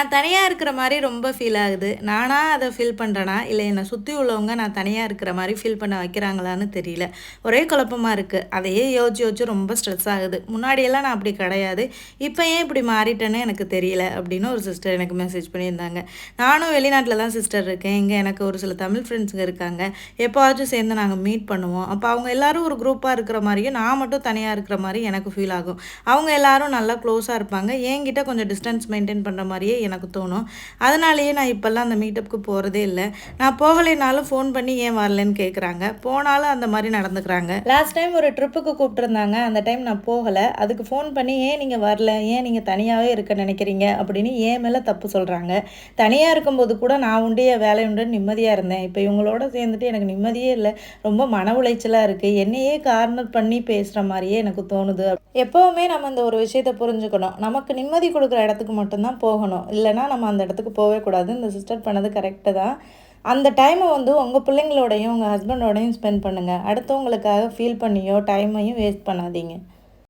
நான் தனியாக இருக்கிற மாதிரி ரொம்ப ஃபீல் ஆகுது. நானாக அதை ஃபீல் பண்ணுறேனா இல்லை என்னை சுற்றி உள்ளவங்க நான் தனியாக இருக்கிற மாதிரி ஃபீல் பண்ண வைக்கிறாங்களான்னு தெரியல. ஒரே குழப்பமாக இருக்குது அதையே யோசிச்சு யோசிச்சு ரொம்ப ஸ்ட்ரெஸ் ஆகுது. முன்னாடியெல்லாம் நான் அப்படி கிடையாது. இப்போ ஏன் இப்படி மாறிட்டேன்னு எனக்கு தெரியல அப்படின்னு ஒரு சிஸ்டர் எனக்கு மெசேஜ் பண்ணியிருந்தாங்க. நானும் வெளிநாட்டில் தான் சிஸ்டர் இருக்கேன். இங்கே எனக்கு ஒரு சில தமிழ் ஃப்ரெண்ட்ஸுங்க இருக்காங்க. எப்போவாச்சும் சேர்ந்து நாங்கள் மீட் பண்ணுவோம். அப்போ அவங்க எல்லாரும் ஒரு குரூப்பாக இருக்கிற மாதிரியும் நான் மட்டும் தனியாக இருக்கிற மாதிரி எனக்கு ஃபீல் ஆகும். அவங்க எல்லோரும் நல்லா க்ளோஸாக இருப்பாங்க. என்கிட்ட கொஞ்சம் டிஸ்டன்ஸ் மெயின்டைன் பண்ணுற மாதிரியே எனக்கு தோணும். அதனாலேயே நான் இப்போல்லாம் அந்த மீட்டப்புக்கு போகிறதே இல்லை. நான் போகலைனாலும் ஃபோன் பண்ணி ஏன் வரலன்னு கேட்குறாங்க போனாலும் அந்த மாதிரி நடந்துக்கிறாங்க. லாஸ்ட் டைம் ஒரு ட்ரிப்புக்கு கூப்பிட்டுருந்தாங்க. அந்த டைம் நான் போகலை. அதுக்கு ஃபோன் பண்ணி ஏன் நீங்கள் வரல? ஏன் நீங்கள் தனியாகவே இருக்க நினைக்கிறீங்க? அப்படின்னு ஏன் மேலே தப்பு சொல்கிறாங்க தனியாக இருக்கும்போது கூட நான் உண்டு என் வேலை உண்டு நிம்மதியாக இருந்தேன். இப்போ இவங்களோட சேர்ந்துட்டு எனக்கு நிம்மதியே இல்லை. ரொம்ப மன உளைச்சலாக இருக்குது என்னையே கார்னர் பண்ணி பேசுகிற மாதிரியே எனக்கு தோணுது. எப்போவுமே நம்ம இந்த ஒரு விஷயத்தை புரிஞ்சுக்கணும். நமக்கு நிம்மதி கொடுக்குற இடத்துக்கு மட்டும்தான் போகணும். இல்லைன்னா நம்ம அந்த இடத்துக்கு போகவே கூடாது. இந்த சிஸ்டர் பண்ணது கரெக்டு தான் அந்த டைமை வந்து உங்கள் பிள்ளைங்களோடையும் உங்கள் ஹஸ்பண்டோடையும் ஸ்பெண்ட் பண்ணுங்கள் அடுத்தவங்களுக்காக ஃபீல் பண்ணியோ டைமையும் வேஸ்ட் பண்ணாதீங்க.